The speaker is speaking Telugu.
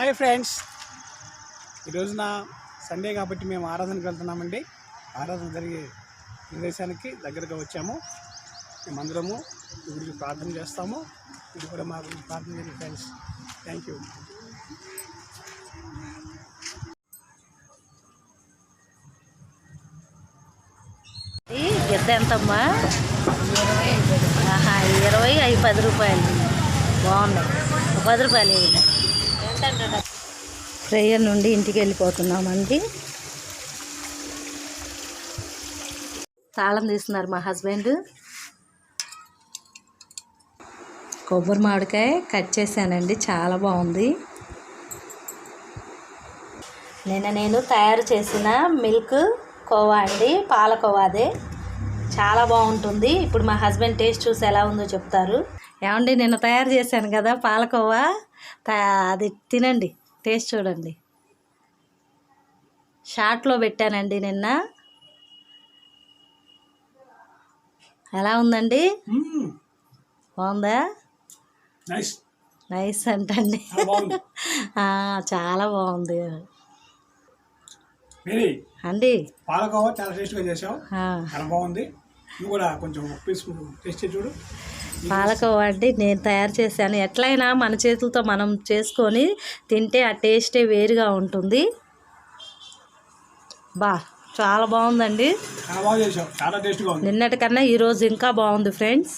Hi friends. ఈరోజున సండే కాబట్టి మేము ఆరాధనకు వెళ్తున్నామండి. ఆరాధన జరిగే ప్రదేశానికి దగ్గరగా వచ్చాము. మేమందరము ఈ గురించి ప్రార్థన చేస్తాము. ఇది కూడా మా గురించి ప్రార్థన చేయండి ఫ్రెండ్స్. థ్యాంక్ యూ ఈ గిద్ద ఎంతమ్మా ఇరవై అవి పది రూపాయలు. బాగున్నాయి పది రూపాయలు ప్రేయర్ నుండి ఇంటికి వెళ్ళిపోతున్నామండి. తాళం తీస్తున్నారు మా హస్బెండ్. కొబ్బరి మామిడికాయ కట్ చేశానండి చాలా బాగుంది. నిన్న నేను తయారు చేసిన మిల్క్ కోవా అండి పాలకోవాదే. చాలా బాగుంటుంది. ఇప్పుడు మా హస్బెండ్ టేస్ట్ చూసి ఎలా ఉందో చెప్తారు. ఏమండి నిన్న తయారు చేశాను కదా పాలకోవా? అది తినండి టేస్ట్ చూడండి. షార్ట్లో పెట్టానండి నిన్న. ఎలా ఉందండి? బాగుందా? నైస్. అంటండి. చాలా బాగుంది. అండి. పాలకోవా చాలా టేస్ట్గా చేసావు ఆ, చాలా బాగుంది. నువ్వు కూడా కొంచెం పీస్ టేస్ట్ చేసి చూడు. పాలకోవా అండి నేను తయారు చేశాను. ఎట్లయినా మన చేతులతో మనం చేసుకొని తింటే ఆ టేస్టే వేరుగా ఉంటుంది. బా చాలా బాగుందండి. చాలా బాగా చేసావు చాలా టేస్ట్గా ఉంది. నిన్నటికన్నా ఈరోజు ఇంకా బాగుంది ఫ్రెండ్స్.